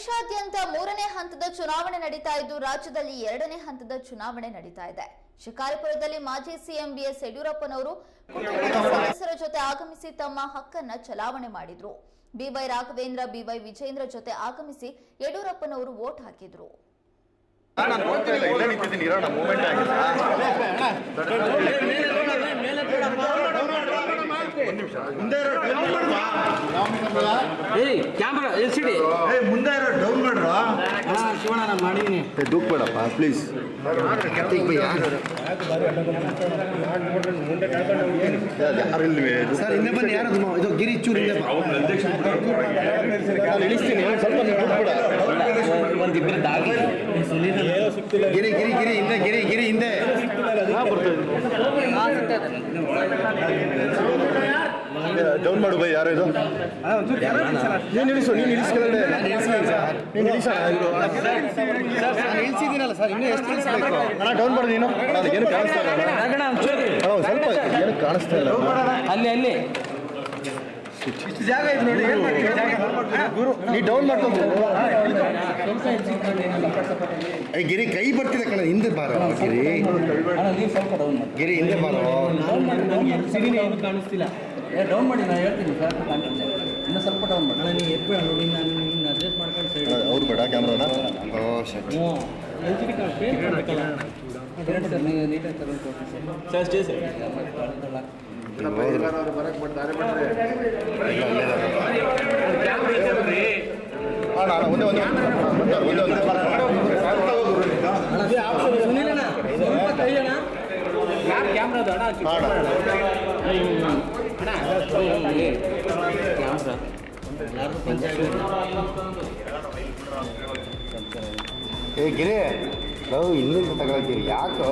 ದೇಶಾದ್ಯಂತ ಮೂರನೇ ಹಂತದ ಚುನಾವಣೆ ನಡೀತಾ ಇದ್ದು ರಾಜ್ಯದಲ್ಲಿ ಎರಡನೇ ಹಂತದ ಚುನಾವಣೆ ನಡೀತಾ ಇದೆ. ಶಿಕಾರಿಪುರದಲ್ಲಿ ಮಾಜಿ ಸಿಎಂ ಬಿಎಸ್ ಯಡಿಯೂರಪ್ಪನವರು ಕುಟುಂಬದ ಸದಸ್ಯರ ಜೊತೆ ಆಗಮಿಸಿ ತಮ್ಮ ಹಕ್ಕನ್ನ ಚಲಾವಣೆ ಮಾಡಿದ್ರು. ಬಿವೈ ರಾಘವೇಂದ್ರ ಬಿವೈ ವಿಜೇಂದ್ರ ಜೊತೆ ಆಗಮಿಸಿ ಯಡಿಯೂರಪ್ಪನವರು ವೋಟ್ ಹಾಕಿದ್ರು. ನಾನು ನೋಡ್ತಿಲ್ಲ ಇಲ್ಲೇ ನಿಂತಿದ್ದೀನಿ ಇರೋಣ ಮೂಮೆಂಟ್ ಆಗಿದೆ ಒಂದು ನಿಮಿಷ ಮುಂದೆ ಏಯ್ ಕ್ಯಾಮ್ರಾ ಎಲ್ ಸಿ ಡಿ ಮುಂದೆ ಇರೋ ಡೌನ್ ಮಾಡ್ರ ಶಿವಣ್ಣ ನಾನು ಮಾಡಿದ್ದೀನಿ ದೂಕ್ಬೇಡಪ್ಪ ಪ್ಲೀಸ್ ಯಾರು ಇಲ್ವೇ ಸರ್ ಹಿಂದೆ ಬನ್ನಿ ಯಾರು ಅದು ಇದು ಗಿರಿ ಚೂರು ಹಿಂದೆ ಬಾ. ನಾನು ಇಳಿಸ್ತೀನಿ ಒಂದ್ ಸ್ವಲ್ಪ ನೀವು ದೂಕ್ಬೇಡ ಒಂದಿಬ್ಬರು ದಾಗಿ ಗಿರಿ ಗಿರಿ ಗಿರಿ ಹಿಂದೆ ಗಿರಿ ಗಿರಿ ಹಿಂದೆ ಡೌನ್ ಮಾಡು ಬೈ ಯಾರು ಇದು? ನೀನು? ನಿಲ್ಲಿಸು ನೀನು ಕೆಳಗಡೆ. ನೀನು ಇಳಿಸೋಣ ನಾನು ಇಳಿಸಿದ್ದೀನಲ್ಲ ಸರ್ ಇನ್ನೂ ಎಷ್ಟು ಇಳಿಸ್ಬೇಕು ಅಣ್ಣ ಡೌನ್ ಮಾಡು ನೀನು. ಏನು ಕಾಣಿಸ್ತಾ ಇಲ್ಲ. ಒಂದ್ ಸ್ವಲ್ಪ ಏನು ಕಾಣಿಸ್ತಾ ಇಲ್ಲ. ಅಲ್ಲಿ ಅಲ್ಲಿ. ಜಾಗ ಇದು ನೋಡಿ ಗುರು ನೀ ಡೌನ್ ಮಾಡ್ಕೊಂಡು ಗಿರಿ ಕೈ ಬರ್ತಿದೆ ಕಣ ಹಿಂದೆ ಬಾರ ಗಿರಿ ಗಿರಿ ಹಿಂದೆ ಬಾರೋ ಕಾಣಿಸ್ತಿಲ್ಲ ಡೌನ್ ಮಾಡಿ ನಾನು ಹೇಳ್ತೀನಿ ಸರ್ ಇನ್ನು ಸ್ವಲ್ಪ ಡೌನ್ ಮಾಡಿ ನಾನು ಎಪ್ಪ ನೋಡಿ ನಾನು ನಿನ್ನ ಅಡ್ಜಸ್ಟ್ ಮಾಡ್ಕೊಂಡು ಸೈಡ್ ಅವ್ರು ಬೇಡ ಕ್ಯಾಮ್ರಾನ ಓ ಶಟ್ ಸರ್ ನೀಟಾಗಿ ತಗೊಂಡು ಸರ್ ಸರ್ ಸರ್ ಅಣ್ಣ ಅಣ್ಣ ಒಂದೇ ಒಂದೇ. ಒಂದೇ ಕ್ಯಾಮ್ರಾದ ಏ ಗಿರಿ ಲವ್ ಹಿಂದಿಂದ ತಗೊಳತ್ತೀರಿ ಯಾಕೋ?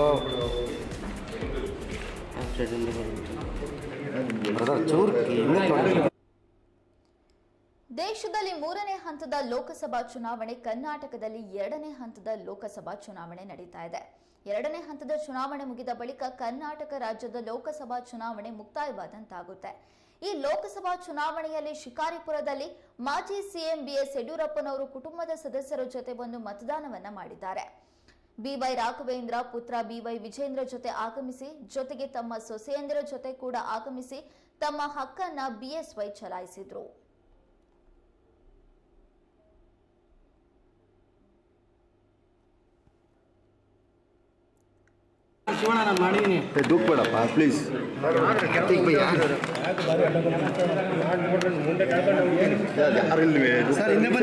ದೇಶದಲ್ಲಿ ಮೂರನೇ ಹಂತದ ಲೋಕಸಭಾ ಚುನಾವಣೆ, ಕರ್ನಾಟಕದಲ್ಲಿ ಎರಡನೇ ಹಂತದ ಲೋಕಸಭಾ ಚುನಾವಣೆ ನಡೀತಾ ಇದೆ. ಎರಡನೇ ಹಂತದ ಚುನಾವಣೆ ಮುಗಿದ ಬಳಿಕ ಕರ್ನಾಟಕ ರಾಜ್ಯದ ಲೋಕಸಭಾ ಚುನಾವಣೆ ಮುಕ್ತಾಯವಾದಂತಾಗುತ್ತೆ. ಈ ಲೋಕಸಭಾ ಚುನಾವಣೆಯಲ್ಲಿ ಶಿಕಾರಿಪುರದಲ್ಲಿ ಮಾಜಿ ಸಿಎಂ ಬಿಎಸ್ ಯಡಿಯೂರಪ್ಪನವರು ಕುಟುಂಬದ ಸದಸ್ಯರ ಜೊತೆ ಒಂದು ಮತದಾನವನ್ನ ಮಾಡಿದ್ದಾರೆ. ಬಿವೈ ರಾಘವೇಂದ್ರ ಪುತ್ರ ಬಿವೈ ವಿಜೇಂದ್ರ ಜೊತೆ ಆಗಮಿಸಿ ಜೊತೆಗೆ ತಮ್ಮ ಸೊಸೆಯಂದಿರ ಜೊತೆ ಕೂಡ ಆಗಮಿಸಿ ತಮ್ಮ ಹಕ್ಕನ್ನ ಬಿಎಸ್ವೈ ಚಲಾಯಿಸಿದ್ರು. ಶಿವಣ್ಣ ನಾನು ಮಾಡಿದ್ದೀನಿ ದೂಕ್ಬೇಡಪ್ಪ ಪ್ಲೀಸ್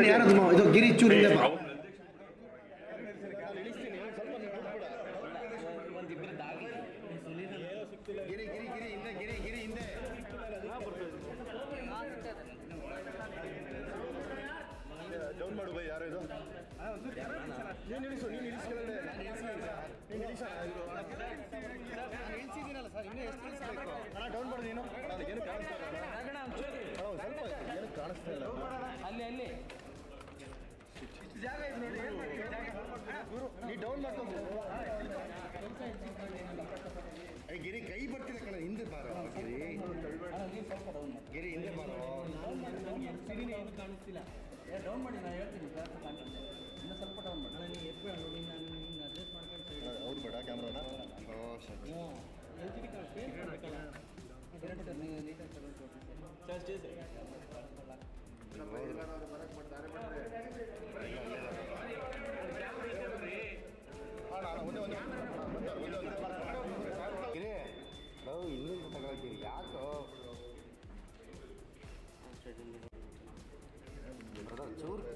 ಯಾರು ಯಾರು ಇದು? ನೀನು ಇಳಿಸು ನೀನು ಇಳಿಸೋಣ ನಾನು ಸರ್ ಇನ್ನೂ ಎಷ್ಟು ಅಣ್ಣ ಡೌನ್ ಮಾಡು ನೀನು. ಕಾಣಿಸ್ತಾ ಇಲ್ಲ. ಸ್ವಲ್ಪ ಏನು ಕಾಣಿಸ್ತಾ ಇಲ್ಲ. ಅಲ್ಲಿ ಅಲ್ಲಿ. ಅಲ್ಲಿ ನೀ ಡೌನ್ ಮಾಡ್ಕೊಂಡು ಗಿರಿ ಕೈ ಬರ್ತಿದೆ ಕಣ ಹಿಂದೆ ಬಾರೋ ಗಿರಿ. ಗಿರಿ ಹಿಂದೆ ಬಾರೋ. ಕಾಣಿಸ್ತಿಲ್ಲ. ಏ ಡೌನ್ ಮಾಡಿ ನಾನು ಹೇಳ್ತೀನಿ ಕ್ಲಾಸ್ ಕಾಂಟ್ಯಾಕ್ಟ್ ಇನ್ನು ಸ್ವಲ್ಪ ಡೌನ್ ಮಾಡಿ ಅಲ್ಲ ನೀವು ಎಪ್ಪು ನೋಡಿ ನಾನು ನಿನ್ನ ಅಡ್ಜಸ್ಟ್ ಮಾಡ್ಕೊಂಡು ಅವ್ರು ಬೇಡ ಕ್ಯಾಮ್ರಾನ L G D card pay ಮಾಡಬೇಕಲ್ಲ ನೀವು ನೀಟಾಗಿ ತಗೊಂಡು ಕೊಡ್ತೀನಿ ಚಾರ್ಜ್ ಡೇಸ್ ನಮ್ಮ ಇಲ್ಲಾನವ್ರು ಬರಕ್ಕೆ ಮಾಡ್ತಾರೆ ಮಾಡ್ತಾರೆ ಒಂದೇ ಒಂದು Sur.